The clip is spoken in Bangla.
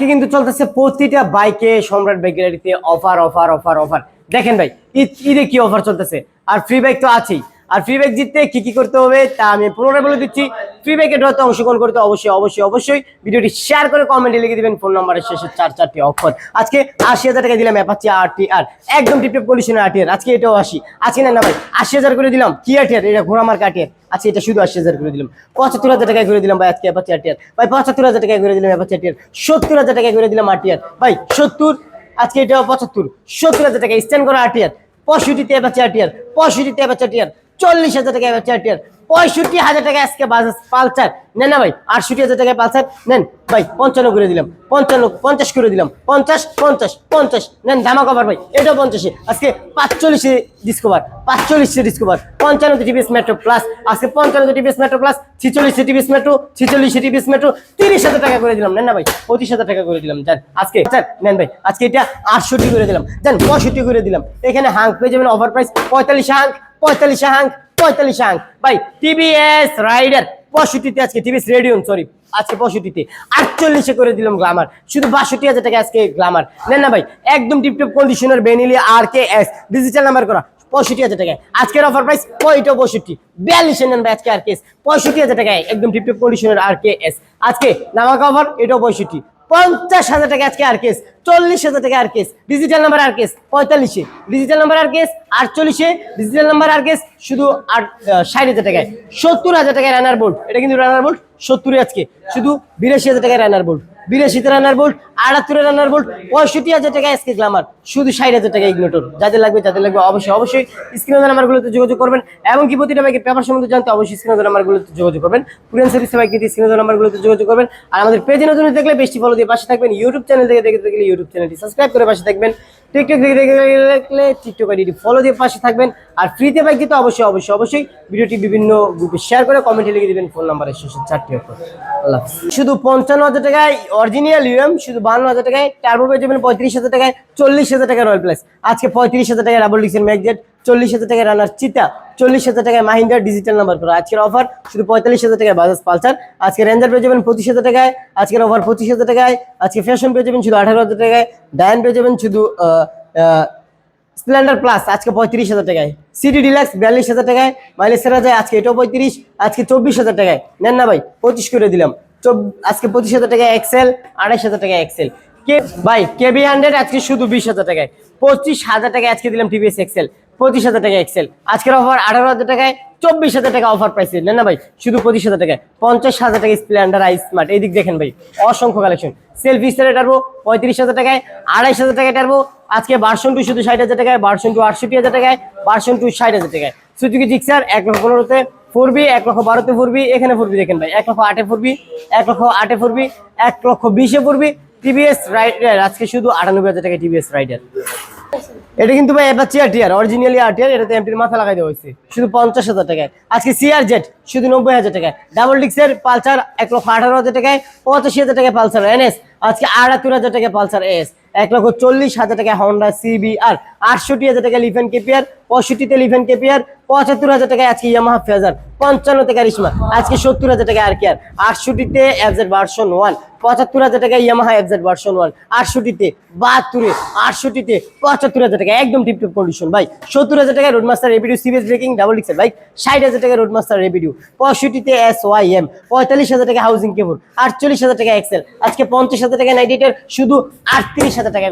আজকে কিন্তু চলতেছে প্রতিটা বাইকে সম্রাট বাইক গ্যালারিতে অফার অফার অফার অফার দেখেন ভাই, ঈদ ঈদে কি অফার চলতেছে? আর ফ্রি বাইক তো আছেই। আর ফ্রি বাইক জিততে কি কি করতে হবে তা আমি পুনরায় বলে দিচ্ছি। ফ্রি বাইকে ড্রতে অংশগ্রহণ করতে অবশ্যই অবশ্যই অবশ্যই ভিডিওটি শেয়ার করে কমেন্টে লিখে দিবেন ফোন নাম্বারের শেষে চার চারটি অক্ষর। আজকে আশি হাজার টাকা দিলাম অ্যাপাচি আর টি আর একদম টিপটিপ কন্ডিশনে আটিয়ার আজকে এটাও আসি আজকে না না ভাই, আশি হাজার করে দিলাম কি আটিয়ার এটা ঘোড়ামার কাটিয়ার আজকে এটা শুধু আশি হাজার করে দিলাম। পঁচাত্তর হাজার টাকায় করে দিলাম ভাই আজকে অ্যাপাচি আটিয়ার ভাই, পঁচাত্তর হাজার টাকায় করে দিলাম অ্যাপাচি আটিয়ার সত্তর হাজার টাকায় করে দিলাম আটিয়ার ভাই, সত্তর, আজকে এটা পঁচাত্তর। সত্তর হাজার টাকা স্ট্যান্ড করা আটিয়ার পঁয়ষট্টিতে অ্যাপাচি আটিয়ার পঁয়ষট্টিতে অ্যাপাচি আটিয়ার চল্লিশ হাজার টাকা অ্যাপাচি আটিয়ার পঁয়ষট্টি হাজার টাকা আজকে বাজাজ পালসার। নেন না ভাই, আটষট্টি হাজার টাকায় পালসার। নেন, ভাই, পঞ্চান্ন করে দিলাম, পঞ্চান্ন, পঞ্চাশ করে দিলাম, পঞ্চাশ পঞ্চাশ পঞ্চাশ। নেন জামা কভার ভাই, এটাও পঞ্চাশে। আজকে পাঁচচল্লিশে ডিসকভার পাঁচচল্লিশে ডিসকভার পঞ্চান্নতে টিভিএস মেট্রো প্লাস আজকে পঞ্চান্নতে টিভিএস মেট্রো প্লাস ছিচল্লিশে টিভিএস মেট্রো ছিচল্লিশে টিভিএস মেট্রো তিরিশ হাজার টাকা করে দিলাম। নেন না ভাই, পঁচিশ হাজার টাকা করে দিলাম। জান আজকে স্যার নেন ভাই, আজকে এটা আটষট্টি করে দিলাম। জান পঁয়ষট্টি করে দিলাম। এখানে হাঙ্ক পেয়ে যাবেন ওভার প্রাইস পঁয়তাল্লিশ হাঙ্ক পঁয়তাল্লিশ হাঙ্ক পঁয়তাল্লিশ হাঙ্ক ভাই টিভিএস রাইডার পঁয়ষট্টিতে আজকে টিভিএস রেডিয়ন সরি আজকে পঁয়ষট্টিতে। আটচল্লিশে করে দিলাম গ্লামার শুধু বাষট্টি হাজার টাকা আজকে গ্লামার নেন না ভাই, একদম টিপটপ কন্ডিশনার বেনিলি আর কে এস ডিজিটাল নাম্বার করা, পঁয়ষট্টি হাজার টাকায়। আজকের অফার প্রাইস পঁয়টা পঁয়ষট্টি। বিয়াল্লিশে নেন ভাই আজকে আর কেস পঁয়ষট্টি হাজার টাকায় একদম tiptop conditioner R K S আজকে নামাকা অফার এটাও পঁয়ষট্টি। পঞ্চাশ হাজার টাকা আজকে আর কেস, চল্লিশ হাজার টাকা আর কেস ডিজিটাল নাম্বার আর কেস, পঁয়তাল্লিশে ডিজিটাল নাম্বার আর কেস, আটচল্লিশে ডিজিটাল নাম্বার আর কেস, শুধু আট ষাট হাজার টাকায়, সত্তর হাজার টাকায় রানার বোল্ট এটা কিন্তু রানার বোল্ট সত্তরে আজকে, শুধু বিরাশি হাজার টাকায় রানার বোল্ট বিরাশিতে রানার বোল্ট, আটাত্তরে রানার বোল্ট, পঁয়ষট্টি হাজার টাকা এসকে গ্লামার শুধু ষাট হাজার টাকা ইগনোটর যাদের লাগবে যাদের লাগবে অবশ্যই অবশ্যই স্ক্রিনের নাম্বারগুলোতে যোগাযোগ করবেন। এবং কি প্রতিটা বাইকের পেপার সম্বন্ধে জানতে অবশ্যই স্ক্রিনের নাম্বারগুলোতে যোগাযোগ করবেন। পুরান সার্ভিস বাইক দিয়ে স্ক্রিনের নাম্বারগুলোতে যোগাযোগ করবেন। আর আমাদের পেজে নতুন দেখলে বেশি ফলো দিয়ে পাশে থাকবেন। ইউটিউব চ্যানেল থেকে দেখে দেখলে ইউটিউব চ্যানেলটি সাবস্ক্রাইব করে পাশে থাকবেন। টিকটক দেখে দেখলে টিকটক আইডি ফলো দিয়ে পাশে থাকবেন। আর ফ্রিতে বাইক দিতে অবশ্যই অবশ্যই অবশ্যই। ভিডিওটি বিভিন্ন গ্রুপে শেয়ার করে কমেন্টে লিখে দিবেন ফোন নাম্বারের শেষে চারটি অক্ষর। আল্লাহ শুধু পঞ্চান্ন হাজার টাকায় অরিজিনাল ইউএম শুধু বান্ন হাজার টাকায় টার্বো পেয়ে পঁয়ত্রিশ হাজার টাকায় চল্লিশ হাজার টাকা রয়্যাল প্লাস আজকে পঁয়ত্রিশ হাজার টাকায় ডাবল ডিক্সের ম্যাকজেট চল্লিশ হাজার টাকায় রানার চিতা। চল্লিশ হাজার টাকায় মাহিন্দ্রা ডিজিটাল নাম্বার করা। আজকের অফার শুধু পঁয়তাল্লিশ হাজার টাকায় বাজাজ পালসার। আজকে রেঞ্জার পেয়ে যাবেন পঁচিশ হাজার টাকায়, আজকের অফার পঁচিশ হাজার টাকায়, আজকে ফ্যাশন পেয়ে যাবেন শুধু আঠারো হাজার টাকায় ডায়ন পেয়ে যাবেন শুধু স্প্লেন্ডার প্লাস আজকে পঁয়ত্রিশ হাজার টাকায়। সিটি ডিলাক্স বিয়াল্লিশ হাজার টাকায় মাইলেজ সেরা যায় আজকে এটাও পঁয়ত্রিশ, আজকে চব্বিশ হাজার টাকায়। নেন না ভাই, পঁচিশ করে দিলাম। আজকে পঁচিশ হাজার টাকায় এক্সেল আড়াইশ হাজার টাকায় এক্সেল কে, ভাই, কেবি হান্ড্রেড আজকে শুধু বিশ হাজার টাকায়। পঁচিশ হাজার টাকায় আজকে দিলাম টিভিএস এক্সেল পঁচিশ হাজার টাকা এক্সেল আজকের অফার আঠারো হাজার টাকায়, চব্বিশ হাজার টাকা অফার পাইছে নেন না ভাই, শুধু পঁচিশ হাজার টাকায়। পঞ্চাশ হাজার টাকা স্প্লেন্ডার আই স্মার্ট এই দিক দেখেন ভাই, অসংখ্য কালেকশন সেলফি স্টারে টারবো পঁয়ত্রিশ হাজার টাকায়, আড়াইশ হাজার টাকায় টারবো আজকে ভার্সন টু শুধু ষাট হাজার টাকায় ভার্সন টু আটষট্টি হাজার টাকায় ভার্সন টু ষাট হাজার টাকায়। সুজুকি জিক্সার এক লক্ষ পনেরোতে ফোর বি এক লক্ষ বারোতে ফোর বি এখানে ফোর বি দেখেন ভাই, এক লক্ষ আটে ফোর বি এক লক্ষ আটে ফোর বি এক লক্ষ বিশে ফোর বি টিভিএস রাইডার আজকে শুধু আটানব্বই হাজার টাকা টিভিএস রাইডার এটা কিন্তু ভাই অ্যাপাচি টিয়ার অরিজিনালি আরটিআর এটাতে এমপির মাথা লাগাই দেওয়া হয়েছে। শুধু পঞ্চাশ হাজার টাকায়। আজকে সিআর জেট শুধু নব্বই হাজার টাকায়। ডাবল ডিক্সের পালসার এক লক্ষ আঠারো হাজার টাকায়, পঁচাশি হাজার টাকায় পালসার, এনএস। আজকে আটাত্তর হাজার টাকায় পালসার এস এক লক্ষ চল্লিশ হাজার টাকায় হন্ডা সিবি আর আটষট্টি হাজার টাকায় লিফেন কেপিয়ার পঁয়ষট্টিতে লিফেন কেপিয়ার পঁচাত্তর হাজার টাকায় আজকে ইয়ামাহা ফেজার পঞ্চান্ন টাকা রিসমা আজকে সত্তর হাজার টাকায় আর কেয়ার আটষট্টিতে এফজেড ভার্সন ওয়ান পঁচাত্তর হাজার টাকা ইয়ামাহা এফজেড ভার্সন ওয়ান আটষট্টিতে বাহাত্তরে, আটষট্টিতে পঁচাত্তর হাজার টাকা একদম টিপটপ কন্ডিশন ভাই, সত্তর হাজার টাকা রোড মাস্টার রেভিডিউ সিবিএস ব্রেকিং ডাবল ডিক্সের বাইক ষাট হাজার টাকা রোড মাস্টার রেভিডিউ পঁয়ষট্টিতে এস ওয়াই এম পঁয়তাল্লিশ হাজার টাকা হাউজিং কেবল আটচল্লিশ হাজার টাকা এক্সেল আজকে পঞ্চাশ হাজার টাকা নাইট শুধু আটত্রিশ হাজার টাকা